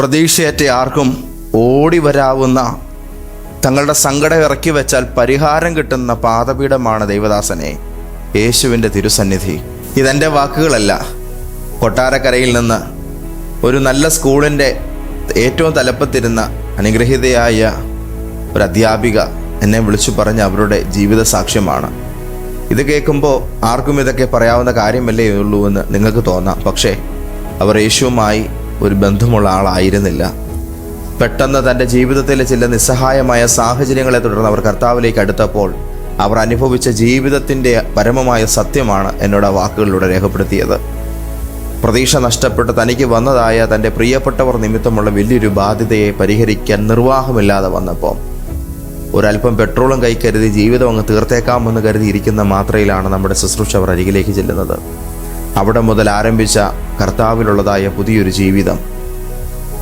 പ്രതീക്ഷയറ്റ ആർക്കും ഓടി വരാവുന്ന തങ്ങളുടെ സങ്കടം ഇറക്കി വെച്ചാൽ പരിഹാരം കിട്ടുന്ന പാദപീഠമാണ് ദൈവദാസനെ യേശുവിന്റെ തിരുസന്നിധി. ഇതെന്റെ വാക്കുകളല്ല. കൊട്ടാരക്കരയിൽ നിന്ന് ഒരു നല്ല സ്കൂളിന്റെ ഏറ്റവും തലപ്പത്തിരുന്ന അനുഗ്രഹീതയായ ഒരു അധ്യാപിക എന്നെ വിളിച്ചു പറഞ്ഞ അവരുടെ ജീവിത സാക്ഷ്യമാണ്. ഇത് കേൾക്കുമ്പോൾ ആർക്കും ഇതൊക്കെ പറയാവുന്ന കാര്യമല്ലേ ഉള്ളൂ എന്ന് നിങ്ങൾക്ക് തോന്നാം. പക്ഷേ അവർ യേശുവുമായി ഒരു ബന്ധമുള്ള ആളായിരുന്നില്ല. പെട്ടെന്ന് തന്റെ ജീവിതത്തിലെ ചില നിസ്സഹായമായ സാഹചര്യങ്ങളെ തുടർന്ന് അവർ കർത്താവിലേക്ക് അടുത്തപ്പോൾ അവർ അനുഭവിച്ച ജീവിതത്തിന്റെ പരമമായ സത്യമാണ് എന്നോട് ആ വാക്കുകളിലൂടെ രേഖപ്പെടുത്തിയത്. പ്രതീക്ഷ നഷ്ടപ്പെട്ട് തനിക്ക് വന്നതായ തന്റെ പ്രിയപ്പെട്ടവർ നിമിത്തമുള്ള വലിയൊരു ബാധ്യതയെ പരിഹരിക്കാൻ നിർവാഹമില്ലാതെ വന്നപ്പോൾ ഒരല്പം പെട്രോളും കൈ കരുതി ജീവിതം അങ്ങ് തീർത്തേക്കാമെന്ന് കരുതി ഇരിക്കുന്ന മാത്രയിലാണ് നമ്മുടെ ശുശ്രൂഷ അവർ അരികിലേക്ക് ചെല്ലുന്നത്. അവിടെ മുതൽ ആരംഭിച്ച കർത്താവിലുള്ളതായ പുതിയൊരു ജീവിതം.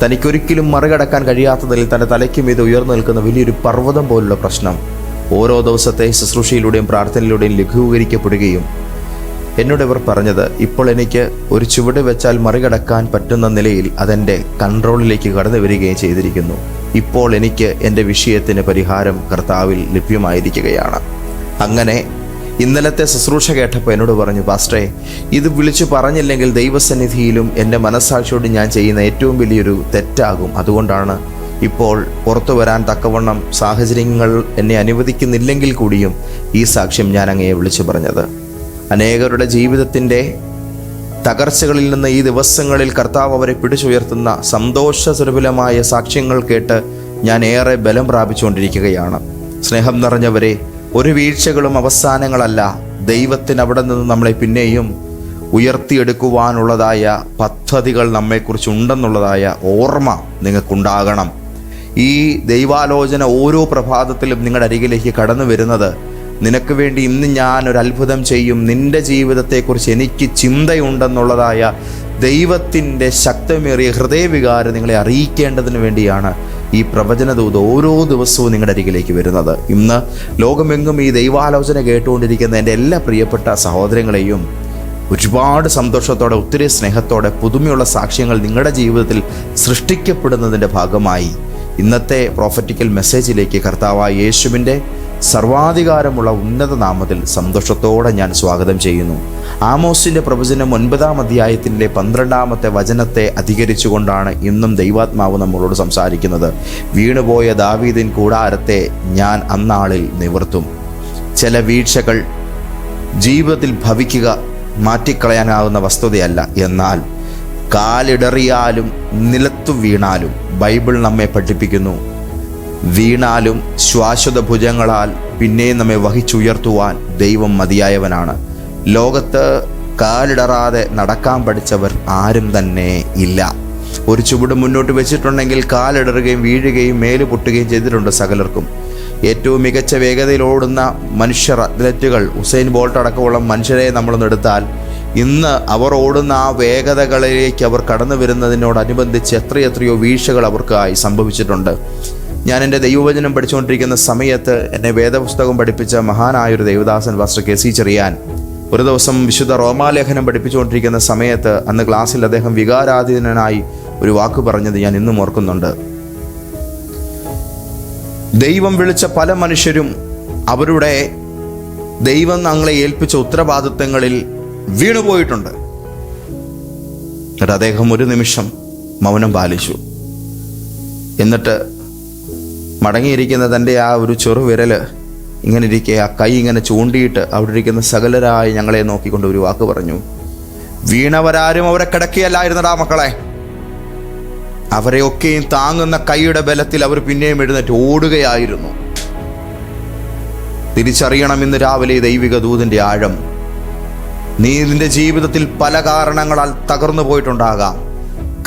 തനിക്കൊരിക്കലും മറികടക്കാൻ കഴിയാത്തതിൽ തന്റെ തലയ്ക്ക് മീത് ഉയർന്നു നിൽക്കുന്ന വലിയൊരു പർവതം പോലുള്ള പ്രശ്നം ഓരോ ദിവസത്തെ ശുശ്രൂഷയിലൂടെയും പ്രാർത്ഥനയിലൂടെയും ലഘൂകരിക്കപ്പെടുകയും എന്നോട് ഇവർ പറഞ്ഞത് ഇപ്പോൾ എനിക്ക് ഒരു ചുവട് വെച്ചാൽ മറികടക്കാൻ പറ്റുന്ന നിലയിൽ അതെന്റെ കൺട്രോളിലേക്ക് കടന്നു വരികയും ചെയ്തിരിക്കുന്നു. ഇപ്പോൾ എനിക്ക് എന്റെ വിഷയത്തിന് പരിഹാരം കർത്താവിൽ ലഭ്യമായിരിക്കുകയാണ്. അങ്ങനെ ഇന്നലത്തെ ശുശ്രൂഷ കേട്ടപ്പോൾ എന്നോട് പറഞ്ഞു പാസ്റ്ററെ ഇത് വിളിച്ചു പറഞ്ഞില്ലെങ്കിൽ ദൈവസന്നിധിയിലും എന്റെ മനസ്സാക്ഷിയോട് ഞാൻ ചെയ്യുന്ന ഏറ്റവും വലിയൊരു തെറ്റാകും. അതുകൊണ്ടാണ് ഇപ്പോൾ പുറത്തു വരാൻ തക്കവണ്ണം സാഹചര്യങ്ങൾ എന്നെ അനുവദിക്കുന്നില്ലെങ്കിൽ കൂടിയും ഈ സാക്ഷ്യം ഞാൻ അങ്ങയെ വിളിച്ചു പറഞ്ഞത്. അനേകരുടെ ജീവിതത്തിന്റെ തകർച്ചകളിൽ നിന്ന് ഈ ദിവസങ്ങളിൽ കർത്താവ് അവരെ പിടിച്ചുയർത്തുന്ന സന്തോഷസുലഭലമായ സാക്ഷ്യങ്ങൾ കേട്ട് ഞാൻ ഏറെ ബലം പ്രാപിച്ചുകൊണ്ടിരിക്കുകയാണ്. സ്നേഹം നിറഞ്ഞവരെ ഒരു വീഴ്ചകളും അവസാനങ്ങളല്ല. ദൈവത്തിന് അവിടെ നിന്ന് നമ്മളെ പിന്നെയും ഉയർത്തിയെടുക്കുവാനുള്ളതായ പദ്ധതികൾ നമ്മെക്കുറിച്ച് ഉണ്ടെന്നുള്ളതായ ഓർമ്മ നിങ്ങൾക്കുണ്ടാകണം. ഈ ദൈവാലോചന ഓരോ പ്രഭാതത്തിലും നിങ്ങളുടെ അരികിലേക്ക് കടന്നു വരുന്നത് നിനക്ക് വേണ്ടി ഇന്ന് ഞാൻ ഒരു അത്ഭുതം ചെയ്യും. നിന്റെ ജീവിതത്തെക്കുറിച്ച് എനിക്ക് ചിന്തയുണ്ടെന്നുള്ളതായ ദൈവത്തിന്റെ ശക്തമേറിയ ഹൃദയവികാരം നിങ്ങളെ അറിയിക്കേണ്ടതിന് വേണ്ടിയാണ് ഈ പ്രവചനദൂത് ഓരോ ദിവസവും നിങ്ങളുടെ അരികിലേക്ക് വരുന്നത്. ഇന്ന് ലോകമെങ്ങും ഈ ദൈവാലോചന കേട്ടുകൊണ്ടിരിക്കുന്ന എന്റെ എല്ലാ പ്രിയപ്പെട്ട സഹോദരങ്ങളെയും ഒരുപാട് സന്തോഷത്തോടെ ഒത്തിരി സ്നേഹത്തോടെ പുതുമയുള്ള സാക്ഷ്യങ്ങൾ നിങ്ങളുടെ ജീവിതത്തിൽ സൃഷ്ടിക്കപ്പെടുന്നതിന്റെ ഭാഗമായി ഇന്നത്തെ പ്രോഫറ്റിക്കൽ മെസ്സേജിലേക്ക് കർത്താവായ യേശുവിന്റെ സർവാധികാരമുള്ള ഉന്നത നാമത്തിൽ സന്തോഷത്തോടെ ഞാൻ സ്വാഗതം ചെയ്യുന്നു. ആമോസിന്റെ പ്രവചനം ഒൻപതാം അധ്യായത്തിന്റെ പന്ത്രണ്ടാമത്തെ വചനത്തെ അധികരിച്ചുകൊണ്ടാണ് ഇന്നും ദൈവാത്മാവ് നമ്മളോട് സംസാരിക്കുന്നത്. വീണുപോയ ദാവീദിൻ കൂടാരത്തെ ഞാൻ അന്നാളിൽ നിവർത്തും. ചില വീഴ്ചകൾ ജീവിതത്തിൽ ഭവിക്കുക മാറ്റിക്കളയാനാവുന്ന വസ്തുതയല്ല. എന്നാൽ കാലിടറിയാലും നിലത്തു വീണാലും ബൈബിൾ നമ്മെ പഠിപ്പിക്കുന്നു. വീണാലും ശ്വാശ്വത ഭുജങ്ങളാൽ പിന്നെയും നമ്മെ വഹിച്ചുയർത്തുവാൻ ദൈവം മതിയായവനാണ്. ലോകത്ത് കാലിടറാതെ നടക്കാൻ പഠിച്ചവർ ആരും തന്നെ ഇല്ല. ഒരു ചുവട് മുന്നോട്ട് വെച്ചിട്ടുണ്ടെങ്കിൽ കാലിടറുകയും വീഴുകയും മേൽ പൊട്ടുകയും ചെയ്തിട്ടുണ്ട് സകലർക്കും. ഏറ്റവും മികച്ച വേഗതയിൽ ഓടുന്ന മനുഷ്യർ അത്ലറ്റുകൾ ഉസൈൻ ബോൾട്ട് അടക്കമുള്ള മനുഷ്യരെ നമ്മളൊന്ന് എടുത്താൽ ഇന്ന് അവർ ഓടുന്ന ആ വേഗതകളിലേക്ക് അവർ കടന്നു വരുന്നതിനോടനുബന്ധിച്ച് എത്രയെത്രയോ വീഴ്ചകൾ അവർക്കായി സംഭവിച്ചിട്ടുണ്ട്. ഞാൻ എന്റെ ദൈവവചനം പഠിച്ചുകൊണ്ടിരിക്കുന്ന സമയത്ത് എന്നെ വേദപുസ്തകം പഠിപ്പിച്ച മഹാനായൊരു ദേവദാസൻ വസ്ത്ര കെ സി ചെറിയാൻ. ഒരു ദിവസം വിശുദ്ധ റോമാലേഖനം പഠിപ്പിച്ചുകൊണ്ടിരിക്കുന്ന സമയത്ത് അന്ന് ക്ലാസ്സിൽ അദ്ദേഹം വികാരാധീനനായി ഒരു വാക്ക് പറഞ്ഞത് ഞാൻ ഇന്നും ഓർക്കുന്നുണ്ട്. ദൈവം വിളിച്ച പല മനുഷ്യരും അവരുടെ ദൈവം ഞങ്ങളെ ഏൽപ്പിച്ച ഉത്തരവാദിത്തങ്ങളിൽ വീണുപോയിട്ടുണ്ട്. എന്നിട്ട് അദ്ദേഹം ഒരു നിമിഷം മൗനം പാലിച്ചു. എന്നിട്ട് മടങ്ങിയിരിക്കുന്ന തന്റെ ആ ഒരു ചെറുവിരൽ ഇങ്ങനെ ഇരിക്കെ ആ കൈ ഇങ്ങനെ ചൂണ്ടിയിട്ട് അവിടെ ഇരിക്കുന്ന സകലരായി ഞങ്ങളെ നോക്കിക്കൊണ്ട് ഒരു വാക്ക് പറഞ്ഞു. വീണവരാരും അവരെ കിടക്കുകയല്ലായിരുന്നടാ മക്കളെ. അവരെയൊക്കെയും താങ്ങുന്ന കൈയുടെ ബലത്തിൽ അവർ പിന്നെയും എഴുന്നേറ്റ് ഓടുകയായിരുന്നു. തിരിച്ചറിയണം ഇന്ന് രാവിലെ ദൈവിക ദൂതിന്റെ ആഴം. നീ നിന്റെ ജീവിതത്തിൽ പല കാരണങ്ങളാൽ തകർന്നു പോയിട്ടുണ്ടാകാം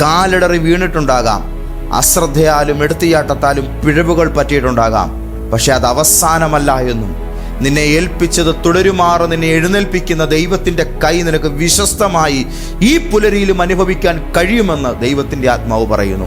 കാലിടറി വീണിട്ടുണ്ടാകാം. അശ്രദ്ധയാലും എടുത്തിയാട്ടത്താലും പിഴവുകൾ പറ്റിയിട്ടുണ്ടാകാം. പക്ഷെ അത് അവസാനമല്ല എന്നും. നിന്നെ ഏൽപ്പിച്ചത് തുടരുമാറ് നിന്നെ എഴുന്നേൽപ്പിക്കുന്ന ദൈവത്തിന്റെ കൈ നിനക്ക് വിശ്വസ്തമായി ഈ പുലരിയിലും അനുഭവിക്കാൻ കഴിയുമെന്ന് ദൈവത്തിന്റെ ആത്മാവ് പറയുന്നു.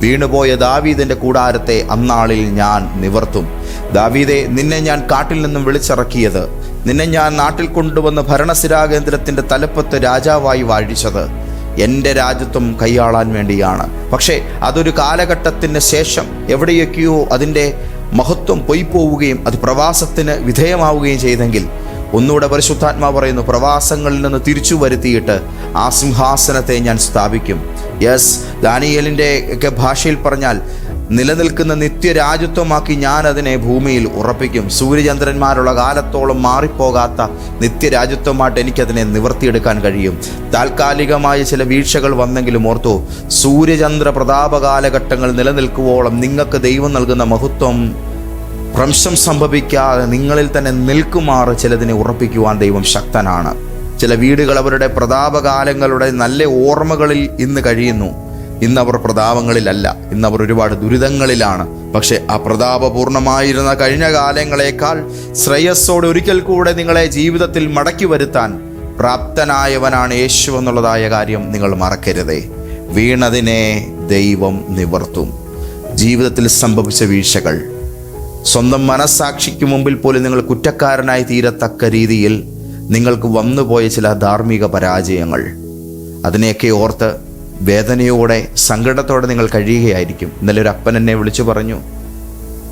വീണുപോയ ദാവീദിന്റെ കൂടാരത്തെ അന്നാളിൽ ഞാൻ നിവർത്തും. ദാവീദെ നിന്നെ ഞാൻ കാട്ടിൽ നിന്നും വിളിച്ചിറക്കിയത്. നിന്നെ ഞാൻ നാട്ടിൽ കൊണ്ടുവന്ന് ഭരണസിരാകേന്ദ്രത്തിന്റെ തലപ്പത്ത് രാജാവായി വാഴിച്ചത്. എന്റെ രാജ്യത്വം കൈയാളാൻ വേണ്ടിയാണ്. പക്ഷേ അതൊരു കാലഘട്ടത്തിന് ശേഷം എവിടെയൊക്കെയോ അതിന്റെ മഹത്വം പോയിപ്പോവുകയും അത് പ്രവാസത്തിന് വിധേയമാവുകയും ചെയ്തെങ്കിൽ ഒന്നുകൂടെ പരിശുദ്ധാത്മാ പറയുന്നു പ്രവാസങ്ങളിൽ നിന്ന് തിരിച്ചു വരുത്തിയിട്ട് ആ സിംഹാസനത്തെ ഞാൻ സ്ഥാപിക്കും. യെസ് ദാനിയലിന്റെ ഒക്കെ ഭാഷയിൽ പറഞ്ഞാൽ നിലനിൽക്കുന്ന നിത്യരാജ്യത്വമാക്കി ഞാൻ അതിനെ ഭൂമിയിൽ ഉറപ്പിക്കും. സൂര്യചന്ദ്രന്മാരുള്ള കാലത്തോളം മാറിപ്പോകാത്ത നിത്യരാജ്യത്വമായിട്ട് എനിക്കതിനെ നിവർത്തിയെടുക്കാൻ കഴിയും. താൽക്കാലികമായ ചില വീഴ്ചകൾ വന്നെങ്കിലും ഓർത്തു സൂര്യചന്ദ്ര പ്രതാപ കാലഘട്ടങ്ങൾ നിലനിൽക്കുവോളം നിങ്ങൾക്ക് ദൈവം നൽകുന്ന മഹത്വം ഭ്രംശം സംഭവിക്കാതെ നിങ്ങളിൽ തന്നെ നിൽക്കുമാറ് ചിലതിനെ ഉറപ്പിക്കുവാൻ ദൈവം ശക്തനാണ്. ചില വീടുകൾ അവരുടെ പ്രതാപകാലങ്ങളുടെ നല്ല ഓർമ്മകളിൽ ഇന്ന് കഴിയുന്നു. ഇന്ന് അവർ പ്രതാപങ്ങളിലല്ല ഇന്ന് അവർ ഒരുപാട് ദുരിതങ്ങളിലാണ്. പക്ഷെ ആ പ്രതാപപൂർണമായിരുന്ന കഴിഞ്ഞ കാലങ്ങളെക്കാൾ ശ്രേയസ്സോടെ ഒരിക്കൽ കൂടെ നിങ്ങളെ ജീവിതത്തിൽ മടക്കി വരുത്താൻ പ്രാപ്തനായവനാണ് യേശു എന്നുള്ളതായ കാര്യം നിങ്ങൾ മറക്കരുതേ. വീണതിനെ ദൈവം നിവർത്തും. ജീവിതത്തിൽ സംഭവിച്ച വീഴ്ചകൾ. സ്വന്തം മനസ്സാക്ഷിക്ക് മുമ്പിൽ പോലും നിങ്ങൾ കുറ്റക്കാരനായി തീരത്തക്ക രീതിയിൽ നിങ്ങൾക്ക് വന്നുപോയ ചില ധാർമ്മിക പരാജയങ്ങൾ. അതിനെയൊക്കെ ഓർത്ത് വേദനയോടെ സങ്കടത്തോടെ നിങ്ങൾ കഴിയുകയായിരിക്കും. ഇന്നലെ ഒരു അപ്പൻ എന്നെ വിളിച്ചു പറഞ്ഞു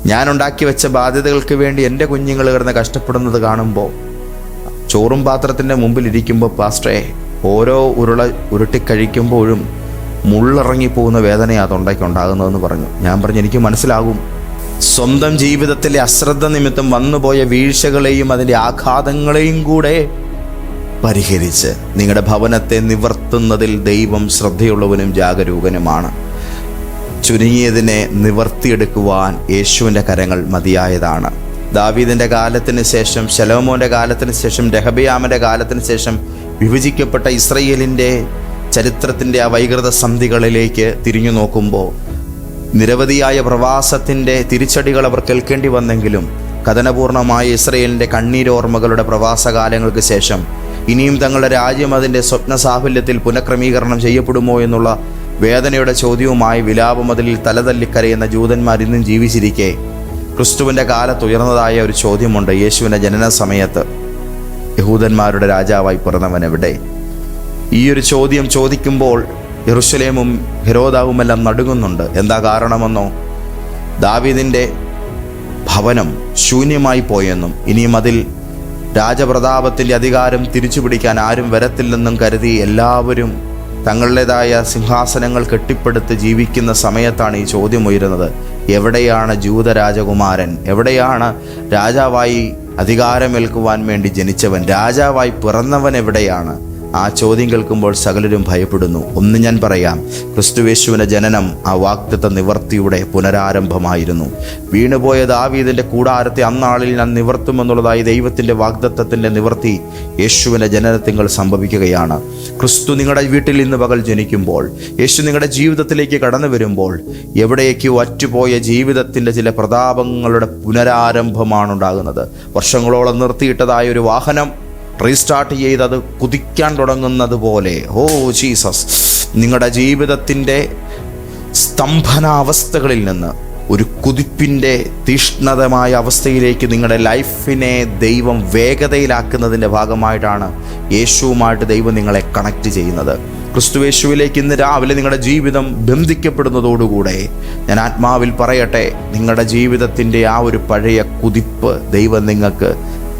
ഞാൻ ഉണ്ടാക്കി വെച്ച ബാധ്യതകൾക്ക് വേണ്ടി എന്റെ കുഞ്ഞുങ്ങൾ കിടന്ന് കഷ്ടപ്പെടുന്നത് കാണുമ്പോൾ ചോറും പാത്രത്തിന്റെ മുമ്പിൽ ഇരിക്കുമ്പോൾ പാസ്റ്ററെ ഓരോ ഉരുള ഉരുട്ടിക്കഴിക്കുമ്പോഴും മുള്ളിറങ്ങി പോകുന്ന വേദനയാണ് തൊണ്ടയ്ക്ക് ഉണ്ടാകുന്നതെന്ന് പറഞ്ഞു. ഞാൻ പറഞ്ഞു എനിക്ക് മനസ്സിലാകും. സ്വന്തം ജീവിതത്തിലെ അശ്രദ്ധ നിമിത്തം വന്നുപോയ വീഴ്ചകളെയും അതിന്റെ ആഘാതങ്ങളെയും കൂടെ പരിഹരിച്ച് നിങ്ങളുടെ ഭവനത്തെ നിവർത്തുന്നതിൽ ദൈവം ശ്രദ്ധയുള്ളവനും ജാഗരൂകനുമാണ്. ചുരുങ്ങിയതിനെ നിവർത്തിയെടുക്കുവാൻ യേശുവിന്റെ കരങ്ങൾ മതിയായതാണ്. ദാവീദിന്റെ കാലത്തിന് ശേഷം ശലോമോന്റെ കാലത്തിന് ശേഷം രഹബിയാമന്റെ കാലത്തിന് ശേഷം വിഭജിക്കപ്പെട്ട ഇസ്രയേലിന്റെ ചരിത്രത്തിന്റെ ആ വൈകൃത സന്ധികളിലേക്ക് തിരിഞ്ഞു നോക്കുമ്പോൾ നിരവധിയായ പ്രവാസത്തിന്റെ തിരിച്ചടികൾ അവർ കേൾക്കേണ്ടി വന്നെങ്കിലും കഥനപൂർണമായ ഇസ്രയേലിന്റെ കണ്ണീരോർമ്മകളുടെ പ്രവാസകാലങ്ങൾക്ക് ശേഷം ഇനിയും തങ്ങളുടെ രാജ്യം അതിന്റെ സ്വപ്ന സാഫല്യത്തിൽ പുനഃക്രമീകരണം ചെയ്യപ്പെടുമോ എന്നുള്ള വേദനയുടെ ചോദ്യവുമായി വിലാപമതിലിൽ തലതല്ലിക്കരയുന്ന ജൂതന്മാർ ഇന്നും ജീവിച്ചിരിക്കെ. ക്രിസ്തുവിന്റെ കാലത്ത് ഉയർന്നതായ ഒരു ചോദ്യമുണ്ട് യേശുവിന്റെ ജനന സമയത്ത് യഹൂദന്മാരുടെ രാജാവായി പിറന്നവൻ എവിടെ? ഈ ഒരു ചോദ്യം ചോദിക്കുമ്പോൾ യെറുസലേമും ഹെരോദാവുമെല്ലാം നടുങ്ങുന്നുണ്ട്. എന്താ കാരണമെന്നോ? ദാവീദിന്റെ ഭവനം ശൂന്യമായി പോയെന്നും ഇനിയും അതിൽ രാജപ്രതാപത്തിന്റെ അധികാരം തിരിച്ചു പിടിക്കാൻ ആരും വരത്തില്ലെന്നും കരുതി എല്ലാവരും തങ്ങളുടേതായ സിംഹാസനങ്ങൾ കെട്ടിപ്പടുത്ത് ജീവിക്കുന്ന സമയത്താണ് ഈ ചോദ്യം ഉയരുന്നത്. എവിടെയാണ് ജൂത രാജകുമാരൻ? എവിടെയാണ് രാജാവായി അധികാരമേൽക്കുവാൻ വേണ്ടി ജനിച്ചവൻ? രാജാവായി പിറന്നവൻ എവിടെയാണ്? ആ ചോദ്യം കേൾക്കുമ്പോൾ സകലരും ഭയപ്പെടുന്നു. ഒന്ന് ഞാൻ പറയാം ക്രിസ്തുവേശുവിന്റെ ജനനം ആ വാക്തത്വ നിവർത്തിയുടെ പുനരാരംഭമായിരുന്നു. വീണുപോയ ദാവീദിന്റെ കൂടാരത്തെ അന്നാളിൽ ഞാൻ നിവർത്തുമെന്നുള്ളതായി ദൈവത്തിന്റെ വാഗ്ദത്വത്തിന്റെ നിവർത്തി യേശുവിന്റെ ജനനത്തിങ്ങൾ സംഭവിക്കുകയാണ്. ക്രിസ്തു നിങ്ങളുടെ വീട്ടിൽ ഇന്ന് പകൽ ജനിക്കുമ്പോൾ യേശു നിങ്ങളുടെ ജീവിതത്തിലേക്ക് കടന്നു വരുമ്പോൾ എവിടേക്കോ അറ്റുപോയ ജീവിതത്തിന്റെ ചില പ്രതാപങ്ങളുടെ പുനരാരംഭമാണ് ഉണ്ടാകുന്നത് വർഷങ്ങളോളം നിർത്തിയിട്ടതായ ഒരു വാഹനം റീസ്റ്റാർട്ട് ചെയ്ത് അത് കുതിക്കാൻ തുടങ്ങുന്നത് പോലെ. Oh Jesus. നിങ്ങളുടെ ജീവിതത്തിന്റെ സ്തംഭനാവസ്ഥകളിൽ നിന്ന് ഒരു കുതിപ്പിന്റെ തീഷ്ണതമായ അവസ്ഥയിലേക്ക് നിങ്ങളുടെ ലൈഫിനെ ദൈവം വേഗതയിലാക്കുന്നതിന്റെ ഭാഗമായിട്ടാണ് യേശുവുമായിട്ട് ദൈവം നിങ്ങളെ കണക്ട് ചെയ്യുന്നത്. ക്രിസ്തുവേശുവിലേക്ക് ഇന്ന് രാവിലെ നിങ്ങളുടെ ജീവിതം ബന്ധിക്കപ്പെടുന്നതോടുകൂടെ ഞാൻ ആത്മാവിൽ പറയട്ടെ നിങ്ങളുടെ ജീവിതത്തിന്റെ ആ ഒരു പഴയ കുതിപ്പ് ദൈവം നിങ്ങൾക്ക്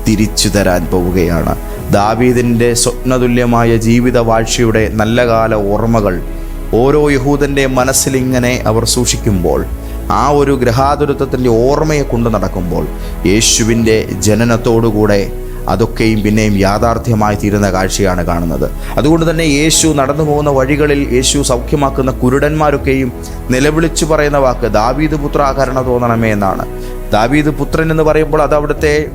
തിരിച്ചു തരാൻ പോവുകയാണ്. ദാവീദിന്റെ സ്വപ്നതുല്യമായ ജീവിത വാഴ്ചയുടെ നല്ല കാല ഓർമ്മകൾ ഓരോ യഹൂദന്റെ മനസ്സിലിങ്ങനെ അവർ സൂക്ഷിക്കുമ്പോൾ ആ ഒരു ഗ്രഹാതുരത്വത്തിന്റെ ഓർമ്മയെ കൊണ്ട് നടക്കുമ്പോൾ യേശുവിന്റെ ജനനത്തോടുകൂടെ അതൊക്കെയും പിന്നെയും യാഥാർത്ഥ്യമായി തീരുന്ന കാഴ്ചയാണ് കാണുന്നത്. അതുകൊണ്ട് തന്നെ യേശു നടന്നു പോകുന്ന വഴികളിൽ യേശു സൗഖ്യമാക്കുന്ന കുരുടന്മാരൊക്കെയും നിലവിളിച്ചു പറയുന്ന വാക്ക് ദാവീദ് പുത്രാകരണ തോന്നണമേ എന്നാണ്. ദാവീദ് പുത്രൻ എന്ന് പറയുമ്പോൾ അത് അവിടുത്തെ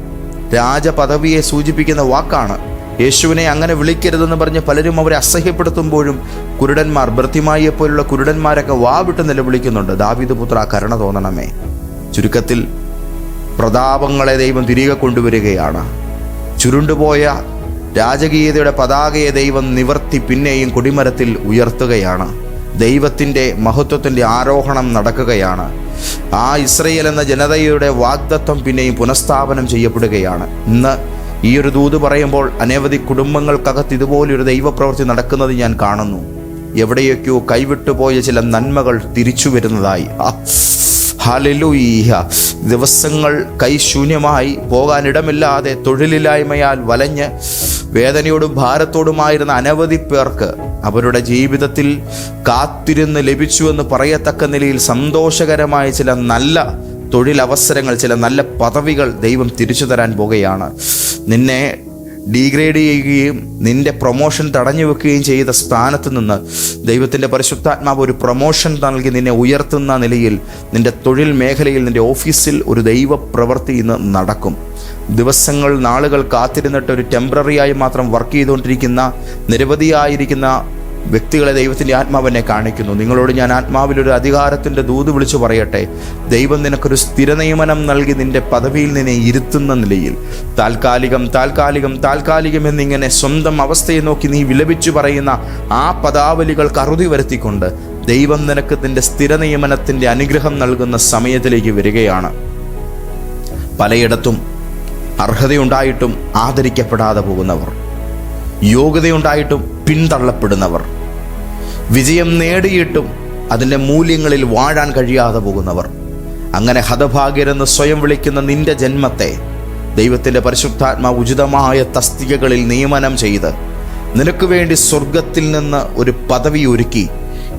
രാജപദവിയെ സൂചിപ്പിക്കുന്ന വാക്കാണ്. യേശുവിനെ അങ്ങനെ വിളിക്കരുതെന്ന് പറഞ്ഞ് പലരും അവരെ അസഹ്യപ്പെടുത്തുമ്പോഴും കുരുടന്മാർ ഭൃത്യമായിയെ പോലുള്ള കുരുടന്മാരൊക്കെ വാവിട്ട് നിലവിളിക്കുന്നുണ്ട്. ദാവീദ് പുത്ര കരുണ തോന്നണമേ. ചുരുക്കത്തിൽ പ്രതാപങ്ങളെ ദൈവം തിരികെ കൊണ്ടുവരികയാണ്. ചുരുണ്ടുപോയ രാജകീയതയുടെ പതാകയെ ദൈവം നിവർത്തി പിന്നെയും കൊടിമരത്തിൽ ഉയർത്തുകയാണ്. ദൈവത്തിന്റെ മഹത്വത്തിന്റെ ആരോഹണം നടക്കുകയാണ്. ആ ഇസ്രയേൽ എന്ന ജനതയുടെ വാഗ്ദത്വം പിന്നെയും പുനഃസ്ഥാപനം ചെയ്യപ്പെടുകയാണ്. ഇന്ന് ഈ ഒരു ദൂത് പറയുമ്പോൾ അനവധി കുടുംബങ്ങൾക്കകത്ത് ഇതുപോലൊരു ദൈവപ്രവൃത്തി നടക്കുന്നത് ഞാൻ കാണുന്നു. എവിടെയൊക്കെയോ കൈവിട്ടുപോയ ചില നന്മകൾ തിരിച്ചു വരുന്നതായി. ഹലലുയ്യ ദിവസങ്ങൾ കൈശൂന്യമായി പോകാനിടമില്ലാതെ തൊഴിലില്ലായ്മയാൽ വലഞ്ഞ് വേദനയോടും ഭാരത്തോടുമായിരുന്ന അനവധി പേർക്ക് അവരുടെ ജീവിതത്തിൽ കാത്തിരുന്ന് ലഭിച്ചുവെന്ന് പറയത്തക്ക നിലയിൽ സന്തോഷകരമായ ചില നല്ല തൊഴിലവസരങ്ങൾ ചില നല്ല പദവികൾ ദൈവം തിരിച്ചു തരാൻ പോകുകയാണ്. നിന്നെ ഡീഗ്രേഡ് ചെയ്യുകയും നിന്റെ പ്രൊമോഷൻ തടഞ്ഞു വെക്കുകയും ചെയ്ത സ്ഥാനത്ത് നിന്ന് ദൈവത്തിന്റെ പരിശുദ്ധാത്മാവ് ഒരു പ്രൊമോഷൻ നൽകി നിന്നെ ഉയർത്തുന്ന നിലയിൽ നിന്റെ തൊഴിൽ മേഖലയിൽ നിന്റെ ഓഫീസിൽ ഒരു ദൈവ പ്രവൃത്തി ഇന്ന് നടക്കും. ദിവസങ്ങൾ നാളുകൾ കാത്തിരുന്നിട്ട് ഒരു ടെമ്പററി ആയി മാത്രം വർക്ക് ചെയ്തുകൊണ്ടിരിക്കുന്ന നിരവധിയായിരിക്കുന്ന വ്യക്തികളെ ദൈവത്തിന്റെ ആത്മാവിനെ കാണിക്കുന്നു. നിങ്ങളോട് ഞാൻ ആത്മാവിലൊരു അധികാരത്തിന്റെ ദൂത് വിളിച്ചു പറയട്ടെ. ദൈവം നിനക്കൊരു സ്ഥിരനിയമനം നൽകി നിന്റെ പദവിയിൽ നിന്നെ ഇരുത്തുന്ന നിലയിൽ. താൽക്കാലികം താൽക്കാലികം താൽക്കാലികം എന്നിങ്ങനെ സ്വന്തം അവസ്ഥയെ നോക്കി നീ വിലപിച്ചു പറയുന്ന ആ പദാവലികൾക്ക് അറുതി വരുത്തിക്കൊണ്ട് ദൈവം നിനക്ക് നിന്റെ സ്ഥിര നിയമനത്തിന്റെ അനുഗ്രഹം നൽകുന്ന സമയത്തിലേക്ക് വരികയാണ്. പലയിടത്തും അർഹതയുണ്ടായിട്ടും ആദരിക്കപ്പെടാതെ പോകുന്നവർ യോഗ്യതയുണ്ടായിട്ടും പിന്തള്ളപ്പെടുന്നവർ വിജയം നേടിയിട്ടും അതിന്റെ മൂല്യങ്ങളിൽ വാഴാൻ കഴിയാതെ പോകുന്നവർ അങ്ങനെ ഹതഭാഗ്യരെന്ന് സ്വയം വിളിക്കുന്ന നിന്റെ ജന്മത്തെ ദൈവത്തിന്റെ പരിശുദ്ധാത്മാ ഉചിതമായ തസ്തികകളിൽ നിയമനം ചെയ്ത് നിനക്ക് വേണ്ടി സ്വർഗത്തിൽ നിന്ന് ഒരു പദവി ഒരുക്കി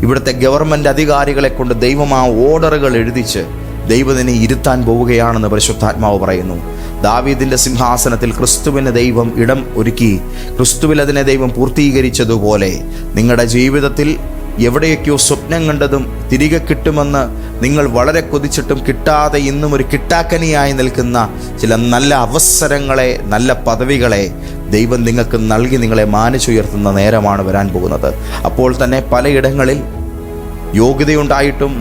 ഇവിടുത്തെ ഗവൺമെന്റ് അധികാരികളെ കൊണ്ട് ദൈവം ആ ഓർഡറുകൾ എഴുതിച്ച് ദൈവത്തിനെ ഇരുത്താൻ പോവുകയാണെന്ന് പരിശുദ്ധാത്മാവ് പറയുന്നു. ദാവീദിന്റെ സിംഹാസനത്തിൽ ക്രിസ്തുവിന് ദൈവം ഇടം ഒരുക്കി ക്രിസ്തുവിൽ അതിനെ ദൈവം പൂർത്തീകരിച്ചതുപോലെ നിങ്ങളുടെ ജീവിതത്തിൽ എവിടെയൊക്കെയോ സ്വപ്നം കണ്ടതും തിരികെ കിട്ടുമെന്ന് നിങ്ങൾ വളരെ കൊതിച്ചിട്ടും കിട്ടാതെ ഇന്നും ഒരു കിട്ടാക്കനിയായി നിൽക്കുന്ന ചില നല്ല അവസരങ്ങളെ നല്ല പദവികളെ ദൈവം നിങ്ങൾക്ക് നൽകി നിങ്ങളെ മാനിച്ചുയർത്തുന്ന നേരമാണ് വരാൻ പോകുന്നത്. അപ്പോൾ തന്നെ പലയിടങ്ങളിൽ യോഗ്യതയുണ്ടായിട്ടും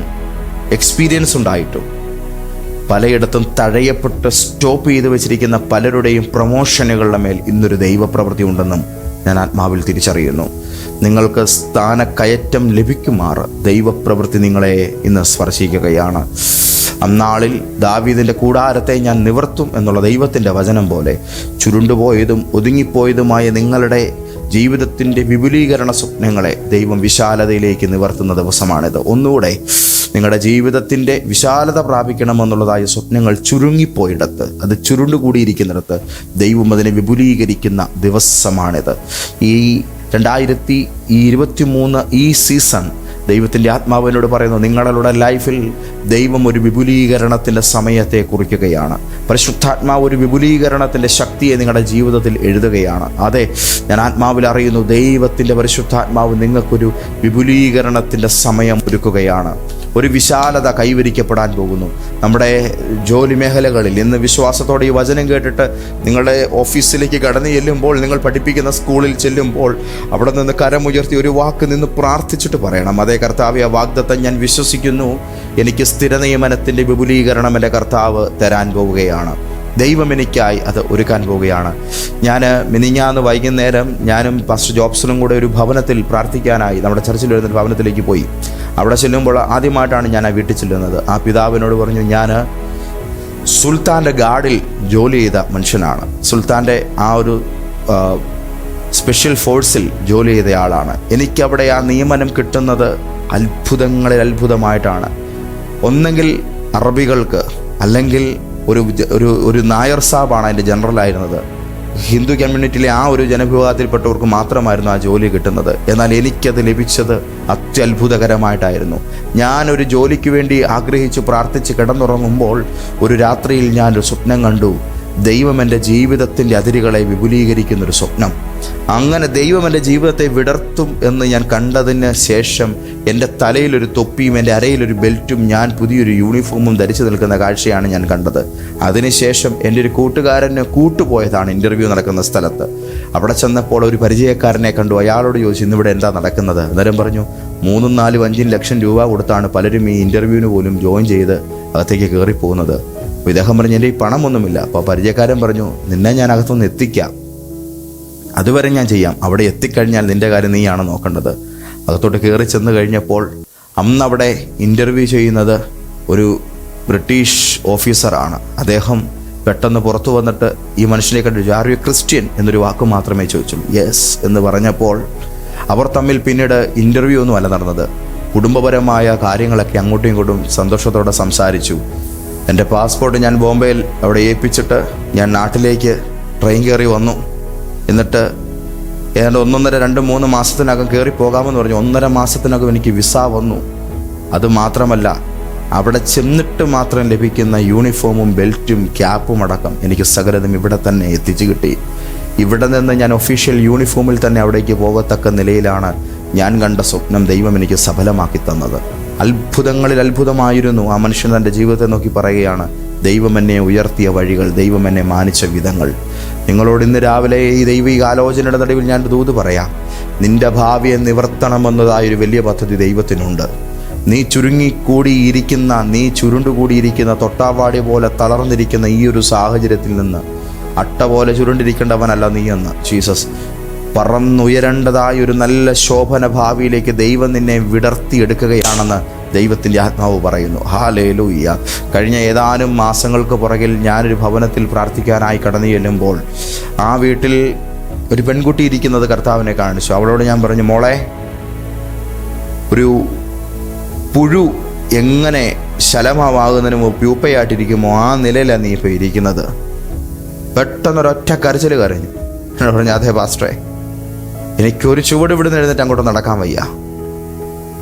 എക്സ്പീരിയൻസ് ഉണ്ടായിട്ടും പലയിടത്തും തഴയപ്പെട്ട് സ്റ്റോപ്പ് ചെയ്തു വെച്ചിരിക്കുന്ന പലരുടെയും പ്രൊമോഷനുകളുടെ മേൽ ഇന്നൊരു ദൈവപ്രവൃത്തി ഉണ്ടെന്നും ഞാൻ ആത്മാവിൽ തിരിച്ചറിയുന്നു. നിങ്ങൾക്ക് സ്ഥാനക്കയറ്റം ലഭിക്കുമാർ ദൈവപ്രവൃത്തി നിങ്ങളെ ഇന്ന് സ്പർശിക്കുകയാണ്. അന്നാളിൽ ദാവീദിന്റെ കൂടാരത്തെ ഞാൻ നിവർത്തും എന്നുള്ള ദൈവത്തിന്റെ വചനം പോലെ ചുരുണ്ടുപോയതും ഒതുങ്ങിപ്പോയതുമായ നിങ്ങളുടെ ജീവിതത്തിന്റെ വിപുലീകരണ സ്വപ്നങ്ങളെ ദൈവം വിശാലതയിലേക്ക് നിവർത്തുന്ന ദിവസമാണിത്. ഒന്നുകൂടെ നിങ്ങളുടെ ജീവിതത്തിന്റെ വിശാലത പ്രാപിക്കണമെന്നുള്ളതായ സ്വപ്നങ്ങൾ ചുരുങ്ങിപ്പോയിടത്ത് അത് ചുരുണ്ടുകൂടിയിരിക്കുന്നിടത്ത് ദൈവം അതിനെ വിപുലീകരിക്കുന്ന ദിവസമാണിത്. ഈ രണ്ടായിരത്തി ഇരുപത്തി മൂന്ന് ഈ സീസൺ ദൈവത്തിന്റെ ആത്മാവിനോട് പറയുന്നു നിങ്ങളുടെ ലൈഫിൽ ദൈവം ഒരു വിപുലീകരണത്തിന്റെ സമയത്തെ കുറിക്കുകയാണ്. പരിശുദ്ധാത്മാവ് ഒരു വിപുലീകരണത്തിന്റെ ശക്തിയെ നിങ്ങളുടെ ജീവിതത്തിൽ എഴുതുകയാണ്. അതെ ഞാൻ ആത്മാവിൽ അറിയുന്നു ദൈവത്തിന്റെ പരിശുദ്ധാത്മാവ് നിങ്ങൾക്കൊരു വിപുലീകരണത്തിന്റെ സമയം ഒരുക്കുകയാണ്. ഒരു വിശാലത കൈവരിക്കപ്പെടാൻ പോകുന്നു. നമ്മുടെ ജോലി മേഖലകളിൽ ഇന്ന് വിശ്വാസത്തോടെ ഈ വചനം കേട്ടിട്ട് നിങ്ങളുടെ ഓഫീസിലേക്ക് കടന്നു ചെല്ലുമ്പോൾ നിങ്ങൾ പഠിപ്പിക്കുന്ന സ്കൂളിൽ ചെല്ലുമ്പോൾ അവിടെ നിന്ന് കരമുയർത്തി ഒരു വാക്ക് നിന്ന് പ്രാർത്ഥിച്ചിട്ട് പറയണം. അതേ കർത്താവ് വാഗ്ദത്തം ഞാൻ വിശ്വസിക്കുന്നു. എനിക്ക് സ്ഥിര നിയമനത്തിന്റെ വിപുലീകരണം എന്റെ കർത്താവ് തരാൻ പോവുകയാണ്. ദൈവം എനിക്കായി അത് ഒരുക്കാൻ പോവുകയാണ്. ഞാൻ മിനിഞ്ഞാന്ന് വൈകുന്നേരം ഞാനും പാസ്റ്റർ ജോബ്സനും കൂടെ ഒരു ഭവനത്തിൽ പ്രാർത്ഥിക്കാനായി നമ്മുടെ ചർച്ചിൽ വരുന്ന ഭവനത്തിലേക്ക് പോയി. അവിടെ ചെല്ലുമ്പോൾ ആദ്യമായിട്ടാണ് ഞാൻ ആ വീട്ടിൽ ചെല്ലുന്നത്. ആ പിതാവിനോട് പറഞ്ഞു ഞാൻ സുൽത്താന്റെ ഗാർഡിൽ ജോലി ചെയ്ത മനുഷ്യനാണ്. സുൽത്താന്റെ ആ ഒരു സ്പെഷ്യൽ ഫോഴ്സിൽ ജോലി ചെയ്ത ആളാണ്. എനിക്കവിടെ ആ നിയമനം കിട്ടുന്നത് അത്ഭുതങ്ങളിൽ അത്ഭുതമായിട്ടാണ്. ഒന്നെങ്കിൽ അറബികൾക്ക് അല്ലെങ്കിൽ ഒരു ഒരു ഒരു നായർ സാബാണ് അതിന്റെ ജനറലായിരുന്നത്. ഹിന്ദു കമ്മ്യൂണിറ്റിയിലെ ആ ഒരു ജനവിഭാഗത്തിൽപ്പെട്ടവർക്ക് മാത്രമായിരുന്നു ആ ജോലി കിട്ടുന്നത്. എന്നാൽ എനിക്കത് ലഭിച്ചത് അത്യത്ഭുതകരമായിട്ടായിരുന്നു. ഞാനൊരു ജോലിക്ക് വേണ്ടി ആഗ്രഹിച്ച് പ്രാർത്ഥിച്ച് കിടന്നുറങ്ങുമ്പോൾ ഒരു രാത്രിയിൽ ഞാനൊരു സ്വപ്നം കണ്ടു. ദൈവം എന്റെ ജീവിതത്തിന്റെ അതിരുകളെ വിപുലീകരിക്കുന്നൊരു സ്വപ്നം. അങ്ങനെ ദൈവം എന്റെ ജീവിതത്തെ വിടർത്തും എന്ന് ഞാൻ കണ്ടതിന് ശേഷം എന്റെ തലയിലൊരു തൊപ്പിയും എന്റെ അരയിലൊരു ബെൽറ്റും ഞാൻ പുതിയൊരു യൂണിഫോമും ധരിച്ചു നിൽക്കുന്ന കാഴ്ചയാണ് ഞാൻ കണ്ടത്. അതിനുശേഷം എന്റെ ഒരു കൂട്ടുകാരന് കൂട്ടുപോയതാണ് ഇന്റർവ്യൂ നടക്കുന്ന സ്ഥലത്ത്. അവിടെ ചെന്നപ്പോൾ ഒരു പരിചയക്കാരനെ കണ്ടു. അയാളോട് ചോദിച്ചു ഇന്നിവിടെ എന്താ നടക്കുന്നത്? അന്നേരം പറഞ്ഞു മൂന്നും നാലും അഞ്ചും ലക്ഷം രൂപ കൊടുത്താണ് പലരും ഈ ഇന്റർവ്യൂവിന് പോലും ജോയിൻ ചെയ്ത് അകത്തേക്ക് കയറിപ്പോകുന്നത്. അപ്പോൾ പറഞ്ഞു എന്റെ ഈ പണമൊന്നുമില്ല. അപ്പോൾ പരിചയക്കാരൻ പറഞ്ഞു നിന്നെ ഞാൻ അകത്തുനിന്ന് എത്തിക്കാം. അതുവരെ ഞാൻ ചെയ്യാം. അവിടെ എത്തിക്കഴിഞ്ഞാൽ നിന്റെ കാര്യം നീയാണ് നോക്കേണ്ടത്. അകത്തോട്ട് കയറി ചെന്ന് കഴിഞ്ഞപ്പോൾ അന്നവിടെ ഇന്റർവ്യൂ ചെയ്യുന്നത് ഒരു ബ്രിട്ടീഷ് ഓഫീസറാണ് അദ്ദേഹം പെട്ടെന്ന് പുറത്തു വന്നിട്ട് ഈ മനുഷ്യനെ കണ്ടു. ആർ യു ക്രിസ്ത്യൻ എന്നൊരു വാക്ക് മാത്രമേ ചോദിച്ചുള്ളൂ യെസ് എന്ന് പറഞ്ഞപ്പോൾ അവർ തമ്മിൽ പിന്നീട് ഇന്റർവ്യൂ ഒന്നും അല്ല നടന്നത്. കുടുംബപരമായ കാര്യങ്ങളൊക്കെ അങ്ങോട്ടും ഇങ്ങോട്ടും സന്തോഷത്തോടെ സംസാരിച്ചു. എന്റെ പാസ്പോർട്ട് ഞാൻ ബോംബെയിൽ അവിടെ ഏൽപ്പിച്ചിട്ട് ഞാൻ നാട്ടിലേക്ക് ട്രെയിൻ കയറി വന്നു. എന്നിട്ട് ഏതാണ്ട് ഒന്നൊന്നര രണ്ട് മൂന്ന് മാസത്തിനകം കയറി പോകാമെന്ന് പറഞ്ഞു. ഒന്നര മാസത്തിനകം എനിക്ക് വിസ വന്നു. അത് മാത്രമല്ല അവിടെ ചെന്നിട്ട് മാത്രം ലഭിക്കുന്ന യൂണിഫോമും ബെൽറ്റും ക്യാപ്പും അടക്കം എനിക്ക് സകലതും ഇവിടെ തന്നെ എത്തിച്ചു കിട്ടി. ഇവിടെ നിന്ന് ഞാൻ ഒഫീഷ്യൽ യൂണിഫോമിൽ തന്നെ അവിടേക്ക് പോകത്തക്ക നിലയിലാണ് ഞാൻ കണ്ട സ്വപ്നം ദൈവം എനിക്ക് സഫലമാക്കി തന്നത്. അത്ഭുതങ്ങളിൽ അത്ഭുതമായിരുന്നു ആ മനുഷ്യൻ തന്റെ ജീവിതത്തെ നോക്കി പറയുകയാണ് ദൈവം എന്നെ ഉയർത്തിയ വഴികൾ ദൈവം എന്നെ മാനിച്ച വിധങ്ങൾ. നിങ്ങളോട് ഇന്ന് രാവിലെ ഈ ദൈവിക ആലോചനയുടെ നടുവിൽ ഞാൻ ദൂത് പറയാം. നിന്റെ ഭാവിയെ നിവർത്തണമെന്നതായൊരു വലിയ പദ്ധതി ദൈവത്തിനുണ്ട്. നീ ചുരുങ്ങിക്കൂടിയിരിക്കുന്ന നീ ചുരുണ്ടുകൂടിയിരിക്കുന്ന തൊട്ടാവാടി പോലെ തളർന്നിരിക്കുന്ന ഈ ഒരു സാഹചര്യത്തിൽ നിന്ന് അട്ട പോലെ ചുരുണ്ടിരിക്കേണ്ടവനല്ല നീ എന്ന് ജീസസ് പറന്നുയരേണ്ടതായ ഒരു നല്ല ശോഭന ഭാവിയിലേക്ക് ദൈവം നിന്നെ വിടർത്തിയെടുക്കുകയാണെന്ന് ദൈവത്തിന്റെ ആത്മാവ് പറയുന്നു. ഹാലേലൂയ്യ കഴിഞ്ഞ ഏതാനും മാസങ്ങൾക്ക് പുറകിൽ ഞാനൊരു ഭവനത്തിൽ പ്രാർത്ഥിക്കാനായി കടന്നു ചെല്ലുമ്പോൾ ആ വീട്ടിൽ ഒരു പെൺകുട്ടി ഇരിക്കുന്നത് കർത്താവിനെ കാണിച്ചു. അവളോട് ഞാൻ പറഞ്ഞു മോളെ ഒരു പുഴു എങ്ങനെ ശലമാവാകുന്നതിന് പ്യൂപ്പയായിട്ടിരിക്കുമോ ആ നിലയിലാണ് നീ ഇപ്പോൾ ഇരിക്കുന്നത്. പെട്ടെന്നൊരൊറ്റ കരച്ചിൽ കരഞ്ഞു. പറഞ്ഞു അതെ പാസ്റ്ററെ എനിക്കൊരു ചുവട് ഇവിടുന്ന് എഴുന്നേറ്റ് അങ്ങോട്ട് നടക്കാൻ വയ്യ.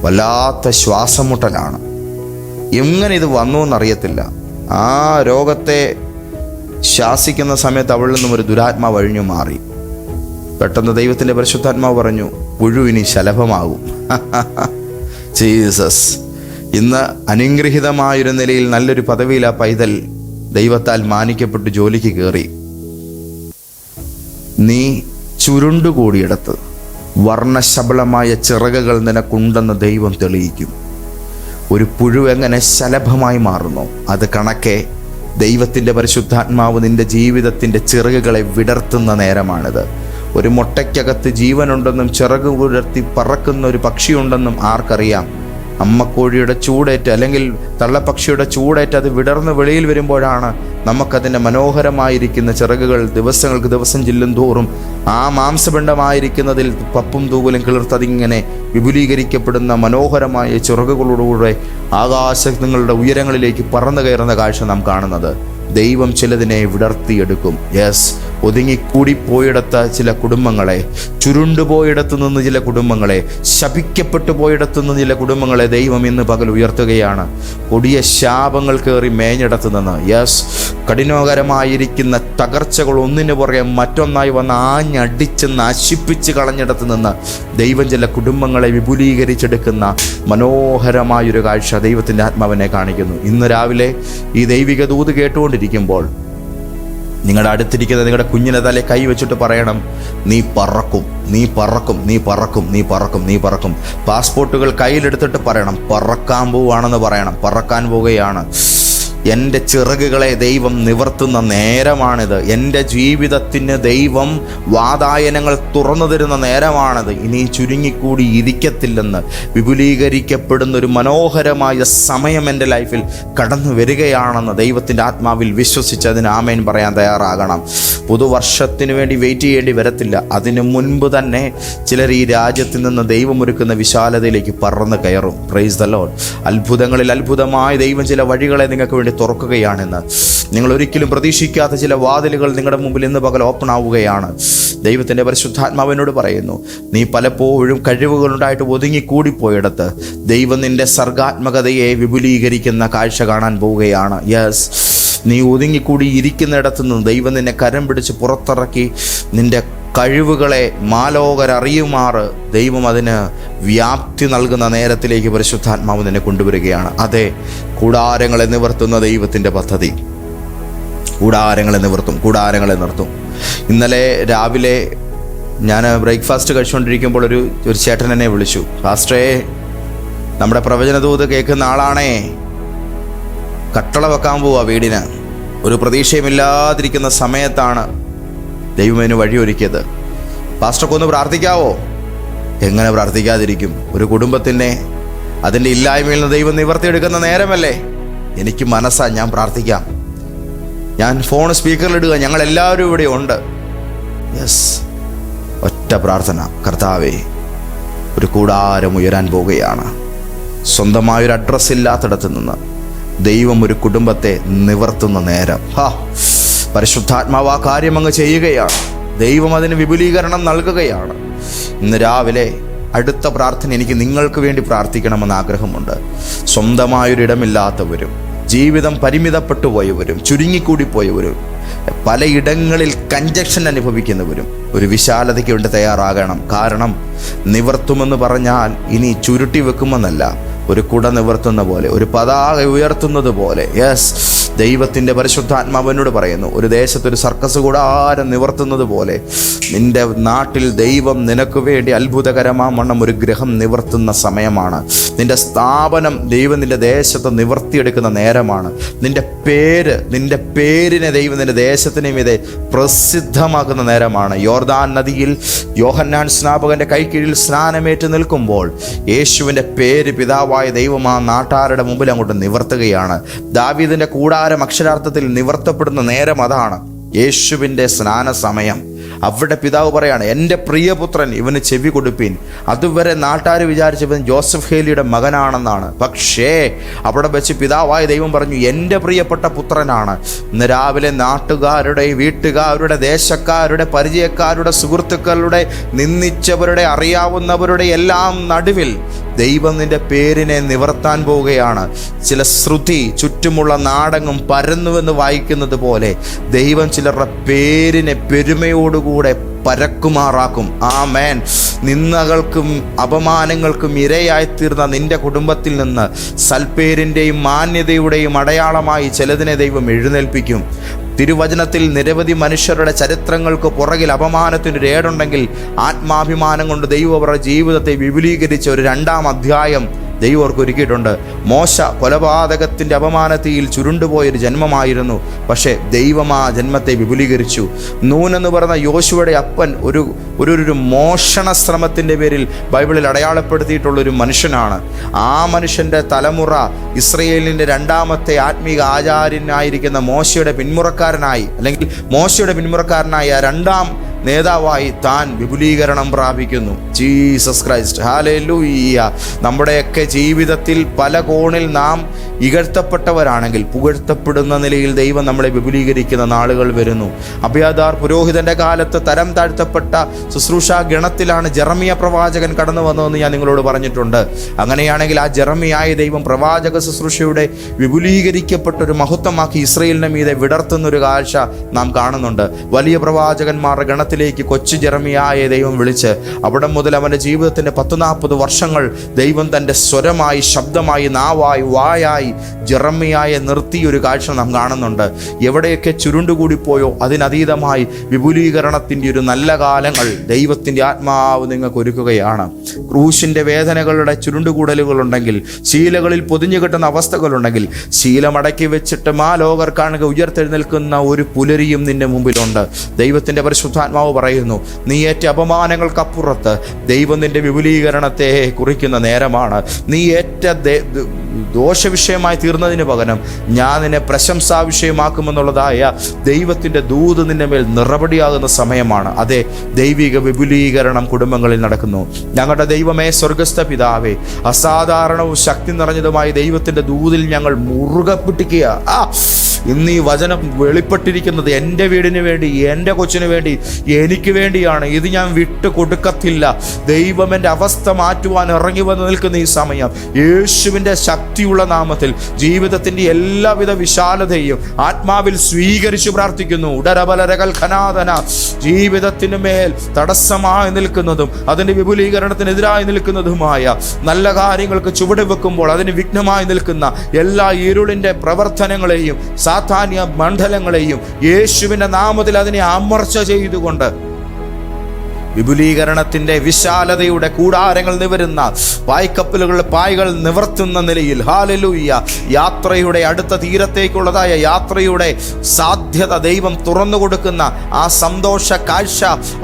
വല്ലാത്ത ശ്വാസം മുട്ടലാണ് എങ്ങനെ ഇത് വന്നു എന്നറിയത്തില്ല. ആ രോഗത്തെ ശാസിക്കുന്ന സമയത്ത് അവളിൽ നിന്നും ഒരു ദുരാത്മാവ് വഴിഞ്ഞു മാറി. പെട്ടെന്ന് ദൈവത്തിന്റെ പരിശുദ്ധാത്മാവ് പറഞ്ഞു പുഴു ഇനി ശലഭമാകും. ജീസസ് ഇന്ന് അനുഗ്രഹിതമായൊരു നിലയിൽ നല്ലൊരു പദവിയിൽ ആ പൈതൽ ദൈവത്താൽ മാനിക്കപ്പെട്ട് ജോലിക്ക് കയറി. നീ ചുരുണ്ടുകൂടിയിടത്ത്. വർണശബളമായ ചിറകുകൾ നിനക്കുണ്ടെന്ന് ദൈവം തെളിയിക്കും. ഒരു പുഴു എങ്ങനെ ശലഭമായി മാറുന്നു അത് കണക്കെ ദൈവത്തിന്റെ പരിശുദ്ധാത്മാവ് നിന്റെ ജീവിതത്തിന്റെ ചിറകുകളെ വിടർത്തുന്ന നേരമാണിത്. ഒരു മുട്ടയ്ക്കകത്ത് ജീവനുണ്ടെന്നും ചിറക് വിടർത്തി പറക്കുന്ന ഒരു പക്ഷിയുണ്ടെന്നും ആർക്കറിയാം. അമ്മക്കോഴിയുടെ ചൂടേറ്റ് അല്ലെങ്കിൽ തള്ളപ്പക്ഷിയുടെ ചൂടേറ്റ് അത് വിടർന്ന് വെളിയിൽ വരുമ്പോഴാണ് നമുക്കതിന്റെ മനോഹരമായിരിക്കുന്ന ചിറകുകൾ ദിവസങ്ങൾക്ക് ദിവസം ചെല്ലും തോറും ആ മാംസപിണ്ഡമായിരിക്കുന്നതിൽ പപ്പും തൂവലും കിളിർത്തതിങ്ങനെ വിപുലീകരിക്കപ്പെടുന്ന മനോഹരമായ ചിറകുകളോടുകൂടെ ആകാശങ്ങളുടെ ഉയരങ്ങളിലേക്ക് പറന്നു കയറുന്ന കാഴ്ച നാം കാണുന്നത്. ദൈവം ചിലതിനെ വിടർത്തിയെടുക്കും. യെസ് ഒതുങ്ങിക്കൂടിപ്പോയിടത്ത ചില കുടുംബങ്ങളെ ചുരുണ്ടുപോയിടത്തു നിന്ന് ചില കുടുംബങ്ങളെ ശപിക്കപ്പെട്ടു പോയിടത്തു നിന്ന് ചില കുടുംബങ്ങളെ ദൈവം ഇന്ന് പകൽ ഉയർത്തുകയാണ്. കൊടിയ ശാപങ്ങൾ കയറി മേഞ്ഞിടത്തു നിന്ന്. യെസ് കഠിനകരമായിരിക്കുന്ന തകർച്ചകൾ ഒന്നിനു പുറകെ മറ്റൊന്നായി വന്ന് ആഞ്ഞടിച്ച് നശിപ്പിച്ച് കളഞ്ഞിടത്തു നിന്ന് ദൈവം ചില കുടുംബങ്ങളെ വിപുലീകരിച്ചെടുക്കുന്ന മനോഹരമായൊരു കാഴ്ച ദൈവത്തിന്റെ ആത്മാവിനെ കാണിക്കുന്നു. ഇന്ന് രാവിലെ ഈ ദൈവിക ദൂത് കേട്ടുകൊണ്ടിരിക്കുമ്പോൾ നിങ്ങളുടെ അടുത്തിരിക്കുന്ന നിങ്ങളുടെ കുഞ്ഞിനെ തലേ കൈ വെച്ചിട്ട് പറയണം നീ പറക്കും നീ പറക്കും നീ പറക്കും നീ പറക്കും നീ പറക്കും. പാസ്പോർട്ടുകൾ കയ്യിലെടുത്തിട്ട് പറയണം പറക്കാൻ പോവുകയാണെന്ന് പറയണം പറക്കാൻ പോവുകയാണ്. എന്റെ ചിറകുകളെ ദൈവം നിവർത്തുന്ന നേരമാണിത്. എന്റെ ജീവിതത്തിന് ദൈവം വാതായനങ്ങൾ തുറന്നു തരുന്ന നേരമാണിത്. ഇനി ചുരുങ്ങിക്കൂടി ഇരിക്കത്തില്ലെന്ന് വിപുലീകരിക്കപ്പെടുന്ന ഒരു മനോഹരമായ സമയം എന്റെ ലൈഫിൽ കടന്നു വരികയാണെന്ന് ദൈവത്തിന്റെ ആത്മാവിൽ വിശ്വസിച്ച് അതിന് ആമേൻ പറയാൻ തയ്യാറാകണം. പുതുവർഷത്തിന് വേണ്ടി വെയിറ്റ് ചെയ്യേണ്ടി വരത്തില്ല. അതിനു മുൻപ് തന്നെ ചിലർ ഈ രാജ്യത്തിൽ നിന്ന് ദൈവം ഒരുക്കുന്ന വിശാലതയിലേക്ക് പറന്ന് കയറും. പ്രൈസ് ദ ലോഡ് അത്ഭുതങ്ങളിൽ അത്ഭുതമായ ദൈവം ചില വഴികളെ നിങ്ങൾക്ക് വേണ്ടി തുറക്കുകയാണെന്ന്. നിങ്ങൾ ഒരിക്കലും പ്രതീക്ഷിക്കാത്ത ചില വാതിലുകൾ നിങ്ങളുടെ മുമ്പിൽ ഇന്ന് പകൽ ഓപ്പൺ ആവുകയാണ്. ദൈവത്തിന്റെ പരിശുദ്ധാത്മാവിനോട് പറയുന്നു നീ പലപ്പോഴും കഴിവുകളുണ്ടായിട്ട് ഒതുങ്ങിക്കൂടിപ്പോയിടത്ത് ദൈവം നിന്റെ സർഗാത്മകതയെ വിപുലീകരിക്കുന്ന കാഴ്ച കാണാൻ പോവുകയാണ്. യെസ് നീ ഒതുങ്ങിക്കൂടി ഇരിക്കുന്നിടത്തു നിന്ന് ദൈവം നിന്നെ കരം പിടിച്ച് പുറത്തിറക്കി നിന്റെ കഴിവുകളെ മാലോകരറിയുമാറ്. ദൈവം അതിന് വ്യാപ്തി നൽകുന്ന നേരത്തിലേക്ക് പരിശുദ്ധാത്മാവ് നിന്നെ കൊണ്ടുവരികയാണ്. അതെ കൂടാരങ്ങളെ നിവർത്തുന്ന ദൈവത്തിന്റെ പദ്ധതി. കൂടാരങ്ങളെ നിവർത്തും കൂടാരങ്ങളെ നിർത്തും. ഇന്നലെ രാവിലെ ഞാൻ ബ്രേക്ക്ഫാസ്റ്റ് കഴിച്ചുകൊണ്ടിരിക്കുമ്പോൾ ഒരു ഒരു ചേട്ടൻ എന്നെ വിളിച്ചു. ഫാസ്റ്റേ നമ്മുടെ പ്രവചനദൂത് കേൾക്കുന്ന ആളാണേ. കട്ടള വെക്കാൻ പോവാ വീടിന്. ഒരു പ്രതീക്ഷയുമില്ലാതിരിക്കുന്ന സമയത്താണ് ദൈവം അതിന് വഴിയൊരുക്കിയത്. പാസ്റ്റർക്ക് ഒന്ന് പ്രാർത്ഥിക്കാവോ? എങ്ങനെ പ്രാർത്ഥിക്കാതിരിക്കും? ഒരു കുടുംബത്തിനെ അതിന്റെ ഇല്ലായ്മയിൽ നിന്ന് ദൈവം നിവർത്തിയെടുക്കുന്ന നേരമല്ലേ? എനിക്ക് മനസ്സാ ഞാൻ പ്രാർത്ഥിക്കാം. ഞാൻ ഫോൺ സ്പീക്കറിലിടുക ഞങ്ങൾ എല്ലാവരും ഇവിടെ ഉണ്ട്. യെസ് ഒറ്റ പ്രാർത്ഥന. കർത്താവേ ഒരു കൂടാരം ഉയരാൻ പോവുകയാണ്. സ്വന്തമായൊരു അഡ്രസ്സ് ഇല്ലാത്തിടത്ത് നിന്ന് ദൈവം ഒരു കുടുംബത്തെ നിവർത്തുന്ന നേരം. ഹാ പരിശുദ്ധാത്മാവ് ആ കാര്യം അങ്ങ് ചെയ്യുകയാണ്. ദൈവം അതിന് വിപുലീകരണം നൽകുകയാണ്. ഇന്ന് രാവിലെ അടുത്ത പ്രാർത്ഥന എനിക്ക് നിങ്ങൾക്ക് വേണ്ടി പ്രാർത്ഥിക്കണമെന്ന് ആഗ്രഹമുണ്ട്. സ്വന്തമായൊരിടമില്ലാത്തവരും ജീവിതം പരിമിതപ്പെട്ടു പോയവരും ചുരുങ്ങിക്കൂടി പോയവരും പലയിടങ്ങളിൽ കഞ്ചക്ഷൻ അനുഭവിക്കുന്നവരും ഒരു വിശാലതയ്ക്ക് വേണ്ടി തയ്യാറാകണം. കാരണം നിവർത്തുമെന്ന് പറഞ്ഞാൽ ഇനി ചുരുട്ടി വെക്കുമെന്നല്ല. ഒരു കുട നിവർത്തുന്ന പോലെ ഒരു പതാക ഉയർത്തുന്നത് പോലെ. യെസ് ദൈവത്തിന്റെ പരിശുദ്ധാത്മാവനോട് പറയുന്നു ഒരു ദേശത്ത് ഒരു സർക്കസ് കൂടാരം നിവർത്തുന്നത് പോലെ നിന്റെ നാട്ടിൽ ദൈവം നിനക്ക് വേണ്ടി അത്ഭുതകരമാവണ്ണം ഒരു ഗ്രഹം നിവർത്തുന്ന സമയമാണ്. നിന്റെ സ്ഥാപനം ദൈവം നിന്റെ ദേശത്ത് നിവർത്തിയെടുക്കുന്ന നേരമാണ്. നിന്റെ പേര് നിന്റെ പേരിനെ ദൈവം നിന്റെ ദേശത്തിന് മീതെ പ്രസിദ്ധമാക്കുന്ന നേരമാണ്. യോർദാൻ നദിയിൽ യോഹന്നാൻ സ്നാപകന്റെ കൈക്കീഴിൽ സ്നാനമേറ്റ് നിൽക്കുമ്പോൾ യേശുവിന്റെ പേര് പിതാവായ ദൈവം ആ നാട്ടാരുടെ മുമ്പിൽ അങ്ങോട്ട് നിവർത്തുകയാണ്. ദാവീദിന്റെ കൂടാരം അക്ഷരാർത്ഥത്തിൽ നിവർത്തപ്പെടുന്ന നേരം അതാണ്. യേശുവിന്റെ സ്നാന സമയം അവിടെ പിതാവ് പറയാണ് എന്റെ പ്രിയപുത്രൻ ഇവന് ചെവി കൊടുപ്പിൻ. അതുവരെ നാട്ടാർ വിചാരിച്ചവൻ ജോസഫ് ഹേലിയുടെ മകനാണെന്നാണ്. പക്ഷേ അവിടെ വെച്ച് പിതാവായ ദൈവം പറഞ്ഞു എന്റെ പ്രിയപ്പെട്ട പുത്രനാണ്. ഇന്ന് രാവിലെ നാട്ടുകാരുടെ വീട്ടുകാരുടെ ദേശക്കാരുടെ പരിചയക്കാരുടെ സുഹൃത്തുക്കളുടെ നിന്ദിച്ചവരുടെ അറിയാവുന്നവരുടെ എല്ലാം നടുവിൽ ദൈവം നിന്റെ പേരിനെ നിവർത്താൻ പോവുകയാണ്. ചില ശ്രുതി ചുറ്റുമുള്ള നാടങ്ങും പരന്നുവെന്ന് വായിക്കുന്നത് പോലെ ദൈവം ചിലരുടെ പേരിനെ പെരുമയോടുകൂടെ പരക്കുമാറാക്കും. ആ മേൻ നിന്ദകൾക്കും അപമാനങ്ങൾക്കും ഇരയായിത്തീർന്ന നിന്റെ കുടുംബത്തിൽ നിന്ന് സൽപ്പേരിന്റെയും മാന്യതയുടെയും അടയാളമായി ചിലതിനെ ദൈവം എഴുന്നേൽപ്പിക്കും. തിരുവചനത്തിൽ നിരവധി മനുഷ്യരുടെ ചരിത്രങ്ങൾക്ക് പുറകിൽ അപമാനത്തിന് രേടുണ്ടെങ്കിൽ ആത്മാഭിമാനം കൊണ്ട് ദൈവം അവരുടെ ജീവിതത്തെ വിപുലീകരിച്ച ഒരു രണ്ടാം അധ്യായം ദൈവം അവർക്ക് ഒരുക്കിയിട്ടുണ്ട്. മോശ കൊലപാതകത്തിന്റെ അപമാനത്തിയിൽ ചുരുണ്ടുപോയൊരു ജന്മമായിരുന്നു. പക്ഷേ ദൈവം ആ ജന്മത്തെ വിപുലീകരിച്ചു. നൂനെന്ന് പറഞ്ഞ യോശുവയുടെ അപ്പൻ ഒരു ഒരു ഒരു മോഷണ ശ്രമത്തിന്റെ പേരിൽ ബൈബിളിൽ അടയാളപ്പെടുത്തിയിട്ടുള്ളൊരു മനുഷ്യനാണ്. ആ മനുഷ്യന്റെ തലമുറ ഇസ്രയേലിന്റെ രണ്ടാമത്തെ ആത്മീക ആചാര്യനായിരിക്കുന്ന മോശയുടെ പിന്മുറക്കാരനായി അല്ലെങ്കിൽ മോശയുടെ പിന്മുറക്കാരനായി രണ്ടാം നേതാവായി താൻ വിപുലീകരണം പ്രാപിക്കുന്നു. Jesus Christ. ഹാലേ ലൂയ്യ നമ്മുടെയൊക്കെ ജീവിതത്തിൽ പല കോണിൽ നാം ഇകഴ്ത്തപ്പെട്ടവരാണെങ്കിൽ പുകഴ്ത്തപ്പെടുന്ന നിലയിൽ ദൈവം നമ്മളെ വിപുലീകരിക്കുന്ന നാളുകൾ വരുന്നു. അഭ്യാദാർ പുരോഹിതന്റെ കാലത്ത് തരം താഴ്ത്തപ്പെട്ട ശുശ്രൂഷ ഗണത്തിലാണ് ജെറമിയ പ്രവാചകൻ കടന്നു വന്നതെന്ന് ഞാൻ നിങ്ങളോട് പറഞ്ഞിട്ടുണ്ട്. അങ്ങനെയാണെങ്കിൽ ആ ജെറമിയായ ദൈവം പ്രവാചക ശുശ്രൂഷയുടെ വിപുലീകരിക്കപ്പെട്ട ഒരു മഹത്വമാക്കി ഇസ്രയേലിനെ മീതെ വിടർത്തുന്ന ഒരു കാഴ്ച നാം കാണുന്നുണ്ട്. വലിയ പ്രവാചകന്മാരുടെ ഗണത്തിലേക്ക് കൊച്ചു ജെറമിയായ ദൈവം വിളിച്ച് അവിടെ മുതൽ അവന്റെ ജീവിതത്തിന്റെ പത്ത് നാൽപ്പത് വർഷങ്ങൾ ദൈവം തന്റെ സ്വരമായി ശബ്ദമായി നാവായി വായായി ജെറമിയായ നിർത്തി ഒരു കാഴ്ച നാം കാണുന്നുണ്ട്. എവിടെയൊക്കെ ചുരുണ്ടുകൂടിപ്പോയോ അതിനതീതമായി വിപുലീകരണത്തിന്റെ ഒരു നല്ല കാലങ്ങൾ ദൈവത്തിന്റെ ആത്മാവ് നിങ്ങൾക്ക് ഒരുക്കുകയാണ്. ക്രൂശിന്റെ വേദനകളുടെ ചുരുണ്ടുകൂടലുകളുണ്ടെങ്കിൽ ശീലകളിൽ പൊതിഞ്ഞു കിട്ടുന്ന അവസ്ഥകളുണ്ടെങ്കിൽ ശീലമടക്കി വെച്ചിട്ട് മാ ലോകർ കാണുക ഉയർത്തെഴുന്നേൽക്കുന്ന ഒരു പുലരിയും നിന്റെ മുമ്പിലുണ്ട്. ദൈവത്തിന്റെ പരിശുദ്ധാത്മാവ് പറയുന്നു നീ ഏറ്റ അപമാനങ്ങൾക്കപ്പുറത്ത് ദൈവം നിന്റെ വിപുലീകരണത്തെ കുറിക്കുന്ന നേരമാണ്. നീ ഏറ്റ ദോഷ വിഷയമായി ദോഷവിഷയമായി തീർന്നതിന് പകരം ഞാൻ നിന്നെ പ്രശംസാ വിഷയമാക്കുമെന്നുള്ളതായ ദൈവത്തിന്റെ ദൂത് നിന്റെ മേൽ നിറപടിയാകുന്ന സമയമാണ്. അതെ ദൈവിക വിപുലീകരണം കുടുംബങ്ങളിൽ നടക്കുന്നു. ഞങ്ങളുടെ ദൈവമേ സ്വർഗസ്ഥ പിതാവേ അസാധാരണവും ശക്തി നിറഞ്ഞതുമായ ദൈവത്തിന്റെ ദൂതിൽ ഞങ്ങൾ മുറുകെ പിടിക്കുക. ആ ഇന്ന് ഈ വചനം വെളിപ്പെട്ടിരിക്കുന്നത് എന്റെ വീടിന് വേണ്ടി എന്റെ കൊച്ചിന് വേണ്ടി എനിക്ക് വേണ്ടിയാണ്. ഇത് ഞാൻ വിട്ടു കൊടുക്കത്തില്ല. ദൈവം എന്റെ അവസ്ഥ മാറ്റുവാൻ ഇറങ്ങി വന്ന് നിൽക്കുന്ന ഈ സമയം. യേശുവിന്റെ ശക്തിയുള്ള നാമത്തിൽ ജീവിതത്തിന്റെ എല്ലാവിധ വിശാലതയും ആത്മാവിൽ സ്വീകരിച്ചു പ്രാർത്ഥിക്കുന്നു. ഉടരബലരകൽ ഖനാദന ജീവിതത്തിന് മേൽ തടസ്സമായി നിൽക്കുന്നതും അതിന്റെ വിപുലീകരണത്തിനെതിരായി നിൽക്കുന്നതുമായ നല്ല കാര്യങ്ങൾക്ക് ചുവട് വെക്കുമ്പോൾ അതിന് വിഘ്നമായി നിൽക്കുന്ന എല്ലാ ഇരുളിന്റെ പ്രവർത്തനങ്ങളെയും സാധാന്യ മണ്ഡലങ്ങളെയും യേശുവിന്റെ നാമത്തിൽ അതിനെ അമർച്ച ചെയ്തുകൊണ്ട് கொண்ட വിപുലീകരണത്തിന്റെ വിശാലതയുടെ കൂടാരങ്ങൾ നിവരുന്ന പായ്ക്കപ്പലുകൾ പായകൾ നിവർത്തുന്ന നിലയിൽ ഹാലലൂയ്യ യാത്രയുടെ അടുത്ത തീരത്തേക്കുള്ളതായ യാത്രയുടെ സാധ്യത ദൈവം തുറന്നു കൊടുക്കുന്ന ആ സന്തോഷ കാഴ്ച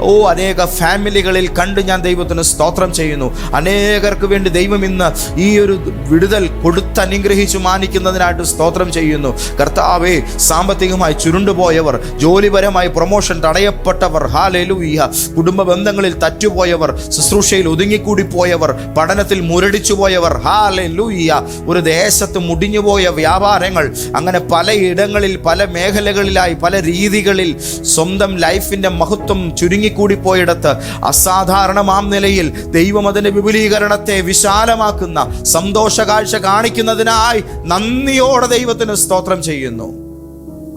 ഓ അനേക ഫാമിലികളിൽ കണ്ട് ഞാൻ ദൈവത്തിന് സ്തോത്രം ചെയ്യുന്നു. അനേകർക്ക് വേണ്ടി ദൈവം ഇന്ന് ഈ ഒരു വിടുതൽ കൊടുത്തനുഗ്രഹിച്ചു മാനിക്കുന്നതിനായിട്ട് സ്തോത്രം ചെയ്യുന്നു. കർത്താവേ സാമ്പത്തികമായി ചുരുണ്ടുപോയവർ ജോലിപരമായി പ്രൊമോഷൻ തടയപ്പെട്ടവർ ഹാലലൂയ്യ കുടുംബ ബന്ധങ്ങളിൽ തറ്റുപോയവർ ശുശ്രൂഷയിൽ ഒതുങ്ങിക്കൂടി പോയവർ പഠനത്തിൽ മുരടിച്ചു പോയവർ ഹാലെ ഒരു ദേശത്ത് മുടിഞ്ഞുപോയ വ്യാപാരങ്ങൾ അങ്ങനെ പലയിടങ്ങളിൽ പല മേഖലകളിലായി പല രീതികളിൽ സ്വന്തം ലൈഫിന്റെ മഹത്വം ചുരുങ്ങിക്കൂടി പോയിടത്ത് അസാധാരണമാം നിലയിൽ ദൈവം അതിന്റെ വിപുലീകരണത്തെ വിശാലമാക്കുന്ന സന്തോഷ കാഴ്ച കാണിക്കുന്നതിനായി നന്ദിയോടെ ദൈവത്തിന് സ്തോത്രം ചെയ്യുന്നു.